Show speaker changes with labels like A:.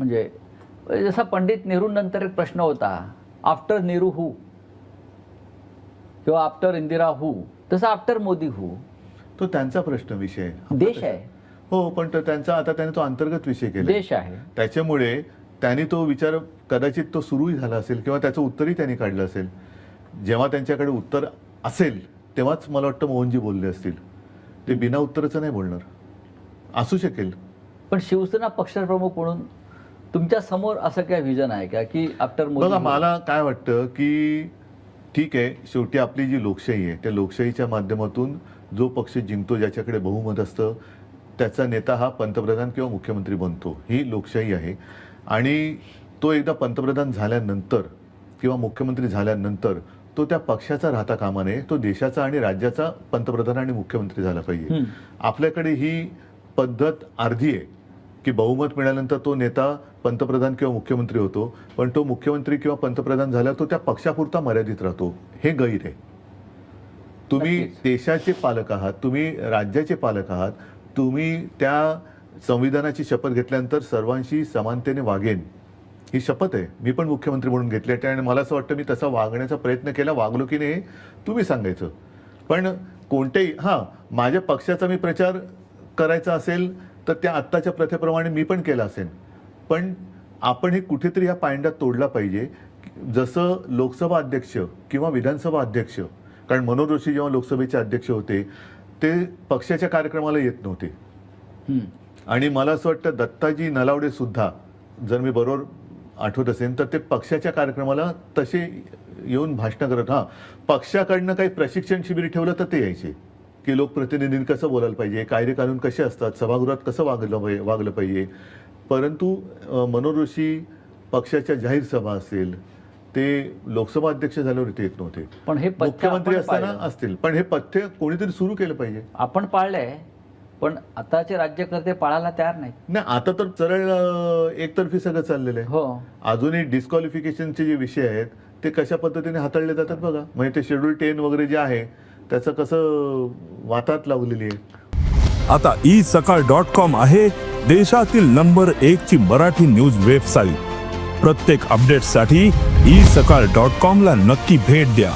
A: म्हणजे जसा पंडित नेहरूंनंतर एक प्रश्न होता आफ्टर नेहरू हू किंवा आफ्टर इंदिरा हू तसा आफ्टर मोदी हू
B: तो त्यांचा प्रश्न विषय.
A: देश आहे
B: हो पण त्यांचा आता त्याने तो अंतर्गत विषय केला
A: देश आहे.
B: त्याच्यामुळे त्यांनी तो विचार कदाचित तो सुरूही झाला असेल किंवा त्याचं उत्तरही त्यांनी काढलं असेल. जेव्हा त्यांच्याकडे उत्तर असेल तेव्हाच मला वाटतं मोहनजी बोलले असतील. ते बिना उत्तराचं नाही बोलणार. असू शकेल.
A: पण शिवसेना पक्षप्रमुख म्हणून तुमच्यासमोर असं काय विजन आहे का की आफ्टर मोदी
B: बघा? मला काय वाटतं की ठीक आहे शेवटी आपली जी लोकशाही आहे त्या लोकशाहीच्या माध्यमातून जो पक्ष जिंकतो ज्याच्याकडे बहुमत असतं त्याचा नेता हा पंतप्रधान किंवा मुख्यमंत्री बनतो ही लोकशाही आहे आणि तो एकदा पंतप्रधान झाल्यानंतर किंवा मुख्यमंत्री झाल्यानंतर तो त्या पक्षाचा राहता कामा नये तो देशाचा आणि राज्याचा पंतप्रधान आणि मुख्यमंत्री झाला पाहिजे. आपल्याकडे ही पद्धत अर्धी आहे की बहुमत मिळाल्यानंतर तो नेता पंतप्रधान किंवा मुख्यमंत्री होतो पण तो मुख्यमंत्री किंवा पंतप्रधान झाला तो त्या पक्षापुरता मर्यादित राहतो. हे गैर आहे. तुम्ही. देशाचे पालक आहात तुम्ही राज्याचे पालक आहात तुम्ही त्या संविधानाची शपथ घेतल्यानंतर सर्वांशी समानतेने वागेन. ही शपथ आहे. मी पण मुख्यमंत्री म्हणून घेतली आहे आणि मला असं वाटतं मी तसा वागण्याचा प्रयत्न केला वागलो की नाही तुम्ही सांगायचं. पण कोणत्याही हां माझ्या पक्षाचा मी प्रचार करायचा असेल तर त्या आत्ताच्या प्रथेप्रमाणे मी पण केला असेल. पण आपण हे कुठेतरी या पायंड्यात तोडला पाहिजे. जसं लोकसभा अध्यक्ष किंवा विधानसभा अध्यक्ष कारण मनोज जोशी जेव्हा लोकसभेचे अध्यक्ष होते ते पक्षाच्या कार्यक्रमाला येत नव्हते. आणि मला असं वाटतं दत्ताजी नलावडे सुद्धा जर मी बरोबर आठवत असेल तर ते पक्षाच्या कार्यक्रमाला तसे येऊन भाषणं करत. हां पक्षाकडनं काही प्रशिक्षण शिबिर ठेवलं तर ते यायचे. की लोकप्रतिनिधींनी कसं बोलायला पाहिजे? कायदे कानून कसे असतात? सभागृहात कसं वागलं पाहिजे? वागलं पाहिजे? परंतु जोशी पक्षाच्या जाहीर सभा असेल ते लोकसभा अध्यक्ष झाल्यावर इथे येत नव्हते.
A: पण हे
B: मुख्यमंत्री असताना. असतील. पण हे पथ्य कोणीतरी सुरू केलं पाहिजे.
A: आपण पाळलंय पण आताचे राज्यकर्ते पाळायला तयार नाहीत.
B: नाही आता तर सरळ एकतर्फी सगळं चाललेलं आहे.
A: हो.
B: अजूनही डिस्क्वालिफिकेशनचे जे विषय आहेत ते कशा पद्धतीने हाताळले जातात बघा. म्हणजे ते शेड्यूल टेन वगैरे जे आहे त्याचं कसं वातात लावलेली आहे.
C: आता ई सकाळ डॉट कॉम आहे देशातील नंबर एक ची मराठी न्यूज वेबसाईट. प्रत्येक अपडेटसाठी ई सकाळ डॉट कॉम ला नक्की भेट द्या.